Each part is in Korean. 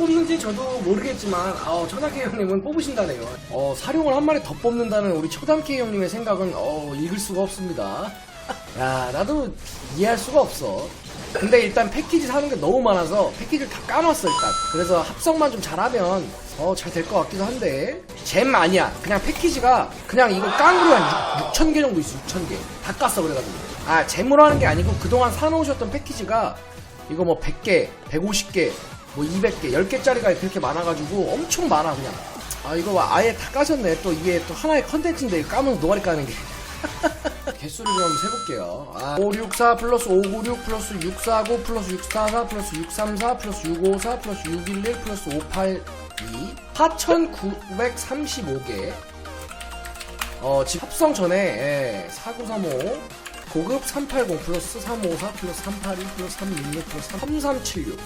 뽑는지 저도 모르겠지만 어, 초담K 형님은 뽑으신다네요. 어, 사룡을 한 마리 더 뽑는다는 우리 초담K 형님의 생각은 어, 읽을 수가 없습니다. 야 나도 이해할 수가 없어. 근데 일단 패키지 사는 게 너무 많아서 패키지를 다 까놨어 일단. 그래서 합성만 좀 잘하면 어, 잘 될 것 같기도 한데 잼 아니야. 그냥 패키지가 그냥 이거 깡으로 한 6, 6,000개 정도 있어 6,000개. 다 깠어 그래가지고. 아 잼으로 하는 게 아니고 그동안 사놓으셨던 패키지가 이거 뭐 100개, 150개, 뭐 200개, 10개짜리가 그렇게 많아가지고 엄청 많아 그냥. 아 이거 아예 다 까셨네. 또 이게 또 하나의 컨텐츠인데 까면서 노가리 까는 게. 개수를 좀 세볼게요. 아, 564 플러스 596 플러스 649 플러스 644 플러스 634 플러스 654 플러스 611 플러스 582 4935개 어, 지금 합성 전에 예, 4935 고급 380 플러스 354 플러스 382 플러스 366 플러스 3376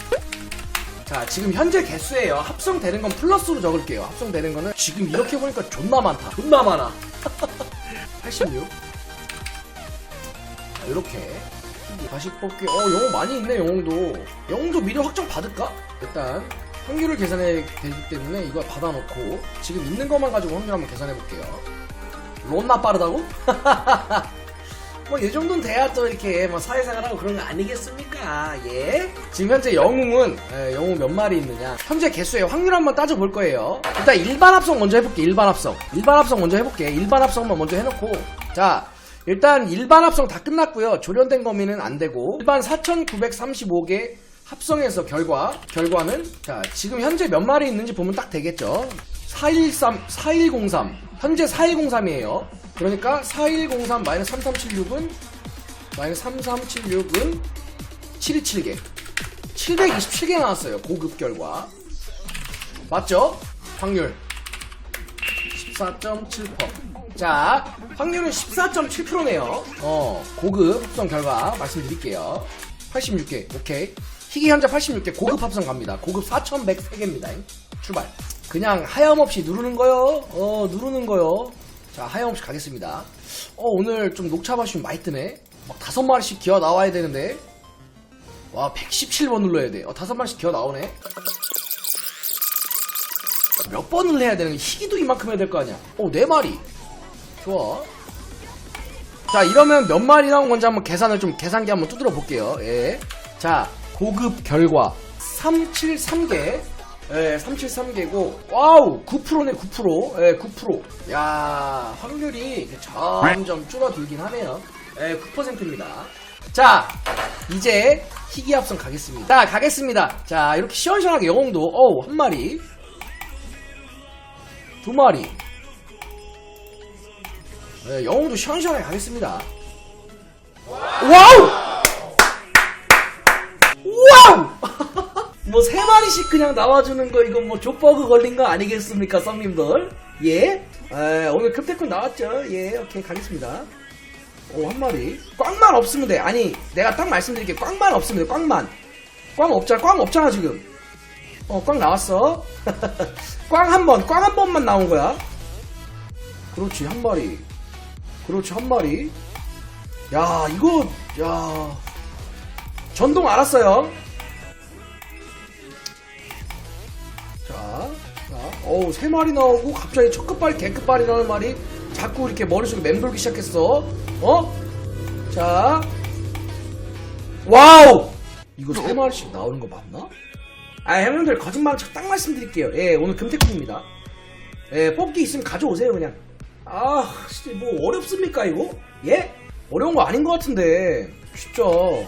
자 지금 현재 개수예요. 합성되는 건 플러스로 적을게요. 합성되는 거는 지금 이렇게 보니까 존나 많다. 존나 많아. 86 자, 이렇게. 다시 뽑기 어 영웅 많이 있네 영웅도. 영웅도 미리 확정 받을까? 일단 확률을 계산해야 되기 때문에 이거 받아놓고 지금 있는 것만 가지고 확률 한번 계산해 볼게요. 론나 빠르다고? 뭐 이 정도는 돼야 또 이렇게 뭐 사회생활하고 그런 거 아니겠습니까? 예? 지금 현재 영웅은 예, 영웅 몇 마리 있느냐? 현재 개수의 확률 한번 따져 볼 거예요. 일단 일반 합성 먼저 해볼게. 일반 합성. 일반 합성 먼저 해볼게. 일반 합성만 먼저 해놓고 자. 일단 일반 합성 다 끝났고요. 조련된 거미는 안 되고 일반 4,935개 합성해서 결과 결과는 자 지금 현재 몇 마리 있는지 보면 딱 되겠죠. 413 4103 현재 4103이에요. 그러니까 4103 마이너스 3376은 마이너스 3376은 727개 727개 나왔어요. 고급 결과 맞죠? 확률 14.7%. 자, 확률은 14.7%네요. 어, 고급 합성 결과 말씀드릴게요. 86개, 오케이. 희귀 현재 86개, 고급 합성 갑니다. 고급 4,103개입니다. 출발. 그냥 하염없이 누르는 거요. 어, 누르는 거요. 자, 하염없이 가겠습니다. 어, 오늘 좀 녹차바시면 많이 뜨네. 막 다섯 마리씩 기어 나와야 되는데. 와, 117번 눌러야 돼. 어, 다섯 마리씩 기어 나오네. 몇 번을 해야 되는 거 희귀도 이만큼 해야 될 거 아니야 오네 마리 좋아 자 이러면 몇 마리 나온 건지 한번 계산을 좀 계산기 한번 두드려 볼게요 예자 고급 결과 373개 예, 373개고 와우 9%네 9% 예, 9%야 확률이 점점 줄어들긴 하네요. 예, 9%입니다. 자 이제 희귀 합성 가겠습니다. 자 가겠습니다. 자 이렇게 시원시원하게 영웅도 어우 한 마리. 두 마리. 네, 영웅도 시원시원하게 가겠습니다. 와우! 뭐 세 마리씩 그냥 나와주는 거 이거 뭐 족버그 걸린 거 아니겠습니까, 썸님들? 예? 에, 오늘 급태콘 나왔죠? 예, 오케이 가겠습니다. 오, 한 마리. 꽝만 없으면 돼. 아니, 내가 딱 말씀드릴게. 꽝만 없으면 돼, 꽝만. 꽝 없잖아, 꽝 없잖아, 지금. 어, 꽝 나왔어. 꽝 한 번, 꽝 한 번만 나온 거야. 그렇지, 한 마리. 그렇지, 한 마리. 야, 이거, 야. 전동 알았어요. 어우, 세 마리 나오고, 갑자기 첫 끝발, 개 끝발이 나오는 말이 자꾸 이렇게 머릿속에 맴돌기 시작했어. 어? 자. 와우! 이거 세 마리씩 나오는 거 맞나? 아, 형님들 거짓말 딱 말씀드릴게요. 예, 오늘 금태kun입니다. 예, 뽑기 있으면 가져오세요, 그냥. 아, 진짜 뭐 어렵습니까, 이거? 예? 어려운 거 아닌 것 같은데. 쉽죠.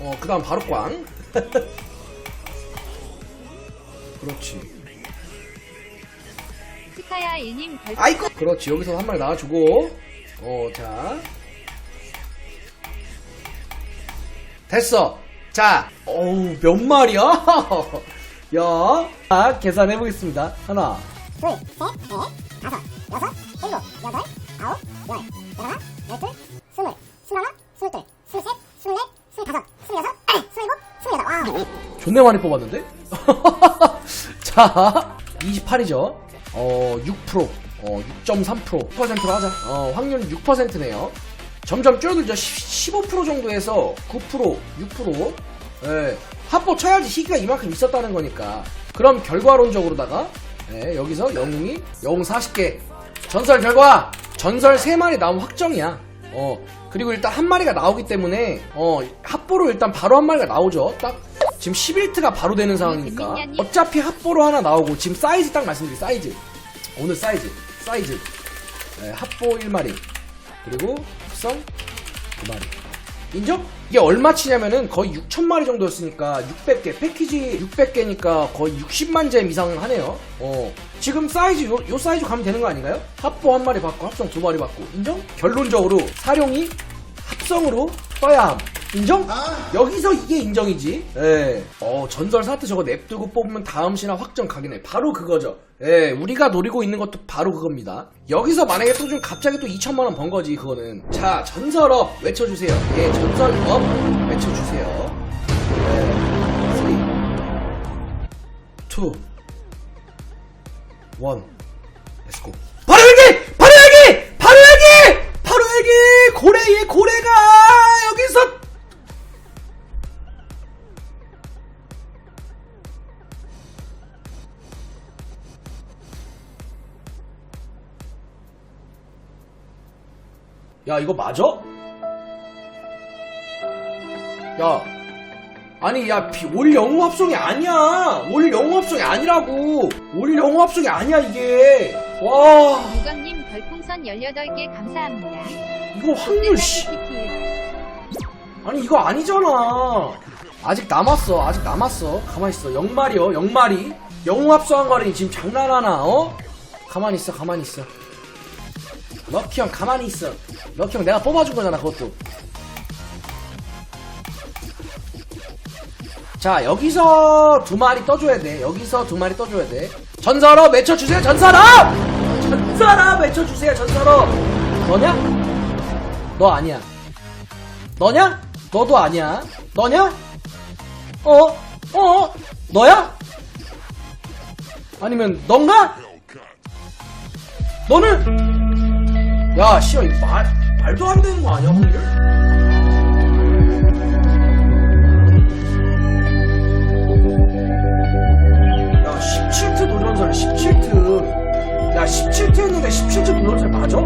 어, 그 다음 바로 꽝. 그렇지. 스카야 1님 별 아이고! 그렇지, 여기서 한 마리 나와주고. 어, 자. 됐어. 자, 어우, 몇 마리야? 야. 자, 계산해 보겠습니다. 하나, 둘, 셋, 넷, 다섯, 여섯, 일곱, 여덟, 아홉, 열, 열하나, 열둘, 스물, 스물하나, 스물둘, 스물셋, 스물넷, 스물다섯, 스물여섯, 스물일곱, 스물여덟. 와. 존내 많이 뽑았는데? 자, 28이죠. 어, 6%, 어, 6.3%, 6%로 하자. 어, 확률은 6%네요. 점점 줄어들죠. 15% 정도에서 9%, 6%. 예. 합보 쳐야지 희귀가 이만큼 있었다는 거니까 그럼 결과론적으로다가 예, 여기서 영웅이 영웅 40개 전설 결과 전설 3마리 나오면 확정이야 어 그리고 일단 한 마리가 나오기 때문에 어 합보로 일단 바로 한 마리가 나오죠 딱 지금 11트가 바로 되는 상황이니까 어차피 합보로 하나 나오고 지금 사이즈 딱 말씀드릴게요 사이즈 오늘 사이즈 사이즈. 예, 합보 1마리. 그리고 합성 2마리. 인정? 이게 얼마치냐면은 거의 6천마리 정도였으니까 600개. 패키지 600개니까 거의 60만 잼 이상 하네요. 어. 지금 사이즈 요, 요 사이즈 가면 되는 거 아닌가요? 합보 한 마리 받고 합성 두 마리 받고. 인정? 결론적으로 사룡이 합성으로 떠야 함 인정? 여기서 이게 인정이지 예. 어 전설 사트 저거 냅두고 뽑으면 다음 신화 확정 각이네 바로 그거죠 예, 우리가 노리고 있는 것도 바로 그겁니다. 여기서 만약에 또 좀 갑자기 또 2천만 원 번 거지 그거는. 자, 전설업 외쳐주세요. 예, 전설업 외쳐주세요. 예, 3, 2, 1, 렛츠고. 바로 여기! 바로 여기! 바로 여기! 바로 여기! 고래의 고래가 여기서 야 이거 맞아? 야 아니 야올 영웅 합성이 아니야. 올 영웅 합성이 아니라고. 올 영웅 합성이 아니야 이게. 와. 유건님 별풍선 18개 감사합니다. 이거 확률 씨. 아니 이거 아니잖아. 아직 남았어 아직 남았어. 가만있어. 영말이요 영말이. 영웅 합성한 거리 지금 장난하나 어? 가만히 있어 가만히 있어 럭키 형 가만히 있어 럭키 형 내가 뽑아준 거잖아 그것도 자 여기서 두 마리 떠줘야 돼 여기서 두 마리 떠줘야 돼 전설업 외쳐주세요 전설업 전설업 외쳐주세요 전설업 너냐? 너 아니야 너냐? 너도 아니야. 너냐? 어? 어? 너야? 아니면 넌가? 너는? 야, 씨발, 이거 말, 말도 안 되는 거 아니야, 오늘? 야, 17트 노전설, 17트. 야, 17트 했는데 17트 노전설 맞아?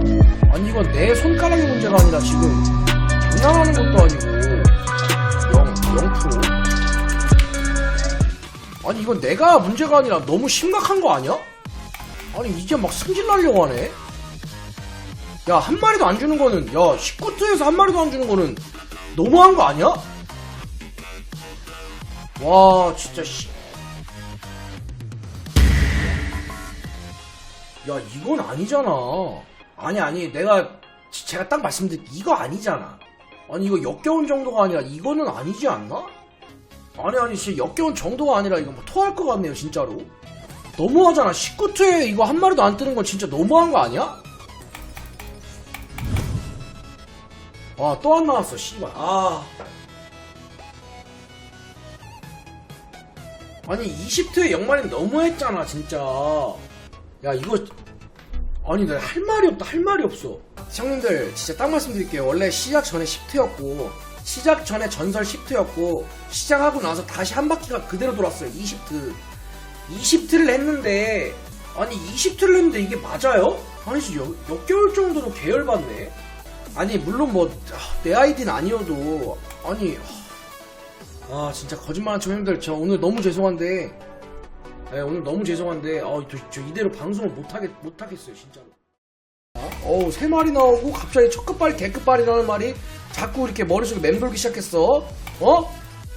아니, 이건 내 손가락의 문제가 아니라 지금 장난하는 것도 아니고 0, 0%? 아니 이건 내가 문제가 아니라 너무 심각한 거 아니야? 아니 이제 막 승질 나려고 하네 야 한 마리도 안 주는 거는 야 19투에서 한 마리도 안 주는 거는 너무한 거 아니야? 와 진짜 씨. 야 이건 아니잖아 아니 아니 내가 지- 제가 딱 말씀드린 이거 아니잖아 아니 이거 역겨운 정도가 아니라 이거는 아니지 않나? 아니 아니 진짜 역겨운 정도가 아니라 이거 뭐 토할 것 같네요 진짜로 너무하잖아 19투에 이거 한 마리도 안 뜨는 건 진짜 너무한 거 아니야? 아 또 안 나왔어 씨발. 아. 아니 20투에 0마리는 너무했잖아 진짜. 야 이거 아니 나 할 말이 없다 할 말이 없어. 형님들 진짜 딱 말씀드릴게요. 원래 시작 전에 10트였고 시작 전에 전설 10트였고 시작하고 나서 다시 한 바퀴가 그대로 돌았어요 20트. 20트를 했는데 아니 20트를 했는데 이게 맞아요? 아니 진짜 역, 역겨울 정도로 계열받네 아니 물론 뭐 내 아이디는 아니어도 아니 아 진짜 거짓말한 척 형님들 저 오늘 너무 죄송한데 네, 오늘 너무 죄송한데 어, 저, 저 이대로 방송을 못하겠, 못하겠어요 진짜로 어우 세 마리 나오고 갑자기 첫 끝발이 개끝발이라는 말이 자꾸 이렇게 머릿속에 맴돌기 시작했어 어?